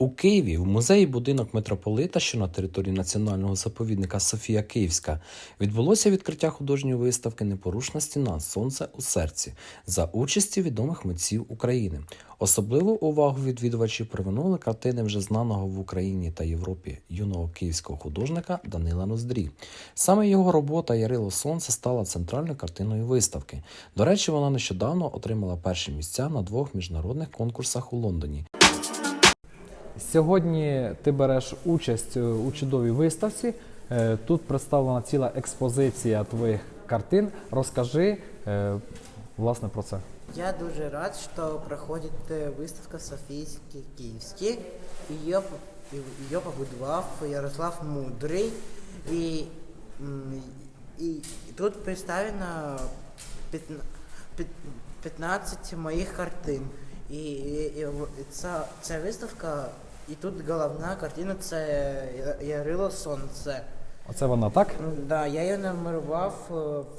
У Києві в музеї будинок митрополита, що на території національного заповідника Софія Київська, відбулося відкриття художньої виставки Непорушна стіна Сонце у серці за участі відомих митців України. Особливу увагу відвідувачів привернули картини вже знаного в Україні та Європі юного київського художника Данила Ноздрі. Саме його робота Ярило Сонце стала центральною картиною виставки. До речі, вона нещодавно отримала перші місця на двох міжнародних конкурсах у Лондоні. Сьогодні ти береш участь е, у чудовій виставці. Е, Тут представлена ціла експозиція твоїх картин. Розкажи е, власне про це. Я дуже рад, что проходит э, выставка Софийский Киевский. Ее, п- ее побудовал Ярослав Мудрый. И, м, и тут представлено пятна- пят- 15 моих картин. І, і, і в- і ця, ця виставка, і тут головна картина це Ярило Сонце. Оце вона так? Ну, Да, я її намалював е,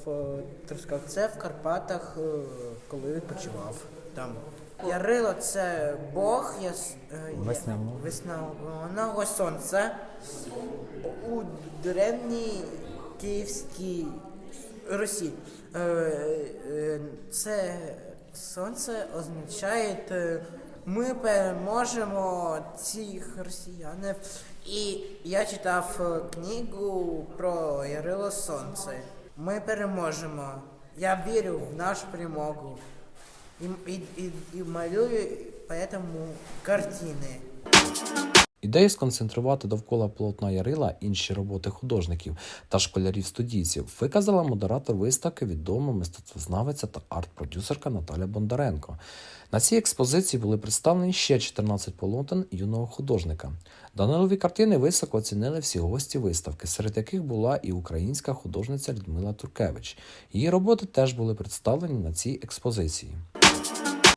в Трускавце, в Карпатах, е, коли відпочивав там. Ярило це Бог я- Весняного. весняного сонця. У древній Київській Русі. Е, Це сонце означає ми переможемо цих росіянів. І я читав е, книгу про Ярило Сонце. Ми переможемо. Я вірю в нашу перемогу. І, і, і, і малюю поэтому картини. Ідею сконцентрувати довкола полотна Ярила інші роботи художників та школярів-студійців виказала модератор виставки відома мистецтвознавиця та арт-продюсерка Наталя Бондаренко. На цій експозиції були представлені ще 14 полотен юного художника. Данилові картини високо оцінили всі гості виставки, серед яких була і українська художниця Людмила Туркевич. Її роботи теж були представлені на цій експозиції.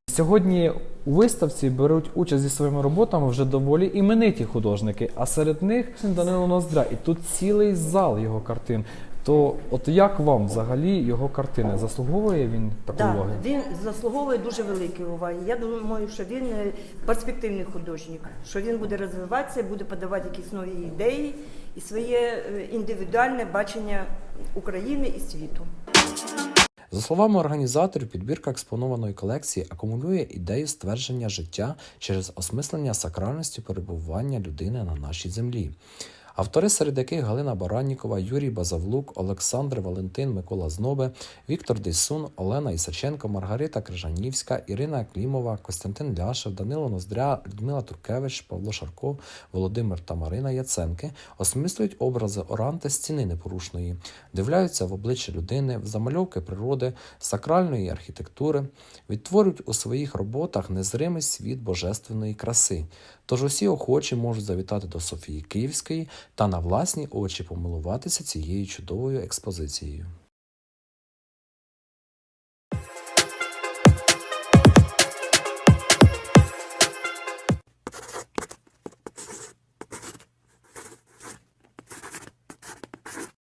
Сьогодні у виставці беруть участь зі своїми роботами вже доволі імениті художники, а серед них Данило Ноздря. І тут цілий зал його картин. То от як вам взагалі його картини? Заслуговує він такої Так, уваги? він заслуговує дуже великої уваги. Я думаю, що він е, перспективний художник, що він буде розвиватися, буде подавати якісь нові ідеї і своє е, індивідуальне бачення України і світу. За словами організаторів, підбірка експонованої колекції акумулює ідею ствердження життя через осмислення сакральності перебування людини на нашій землі. Автори, серед яких Галина Бараннікова, Юрій Базавлук, Олександр Валентин, Микола Знобе, Віктор Дейсун, Олена Ісаченко, Маргарита Крижанівська, Ірина Клімова, Костянтин Ляшев, Данило Ноздря, Людмила Туркевич, Павло Шарков, Володимир та Марина Яценки осмислюють образи Оранти стіни непорушної, дивляються в обличчя людини, в замальовки природи, сакральної архітектури, відтворюють у своїх роботах незримий світ божественної краси. Тож усі охочі можуть завітати до Софії Київської та на власні очі помилуватися цією чудовою експозицією.